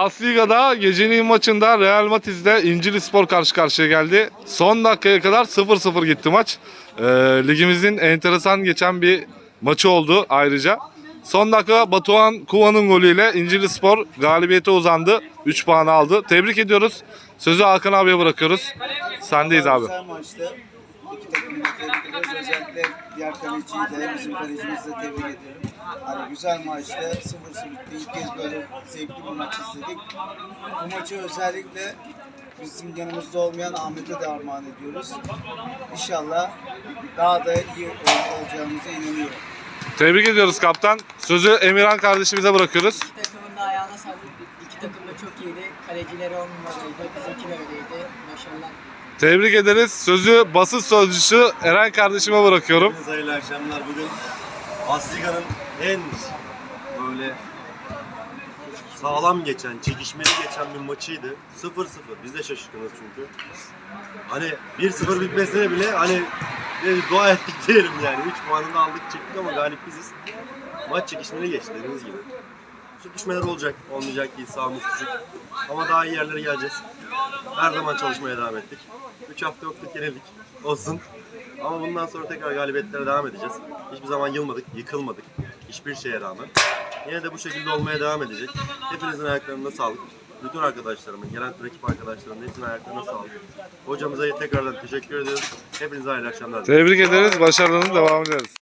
Asliga'da gecenin maçında Real Matiz'de İncili Spor karşı karşıya geldi. Son dakikaya kadar 0-0 gitti maç. Ee, ligimizin enteresan geçen bir maçı oldu ayrıca. Son dakika Batuhan Kuva'nın golüyle İncili Spor galibiyete uzandı. 3 puan aldı. Tebrik ediyoruz. Sözü Hakan abiye bırakıyoruz. Sendeyiz abi. Özellikle diğer kaleciyi de bizim kalecimizi de tebrik ediyorum. Hani güzel maçtı. 0-0 bitti. İlk kez böyle zevkli bir maç izledik. Bu maçı özellikle bizim yanımızda olmayan Ahmet'e de armağan ediyoruz. İnşallah daha da iyi ol- olacağımıza inanıyorum. Tebrik ediyoruz kaptan. Sözü Emirhan kardeşimize bırakıyoruz. İki takımın da ayağına sağlık. İki takım da çok iyiydi. Kalecileri on numaraydı. Bizimki de öyleydi. Başarılar. Tebrik ederiz. Sözü basın sözcüsü Eren kardeşime bırakıyorum. Hepinize hayırlı akşamlar. Bugün Asliga'nın en böyle sağlam geçen, çekişmeli geçen bir maçıydı. 0-0. Biz de şaşkınız çünkü. Hani 1-0 bitmesine bile hani bir dua ettik diyelim yani. 3 puanını aldık çıktık ama galip biziz. Maç çekişmeli geçti dediğiniz gibi. Sürtüşmeler olacak, olmayacak değil sağımız küçük. Ama daha iyi yerlere geleceğiz. Her zaman çalışmaya devam ettik. 3 hafta yoktuk yenildik. Olsun. Ama bundan sonra tekrar galibiyetlere devam edeceğiz. Hiçbir zaman yılmadık, yıkılmadık. Hiçbir şeye rağmen. Yine de bu şekilde olmaya devam edecek. Hepinizin ayaklarına sağlık. Bütün arkadaşlarımın, gelen ekip arkadaşlarımın hepsinin ayaklarına sağlık. Hocamıza tekrardan teşekkür ediyoruz. Hepinize hayırlı akşamlar. Tebrik ederiz. Başarılarınızın devamı dileriz.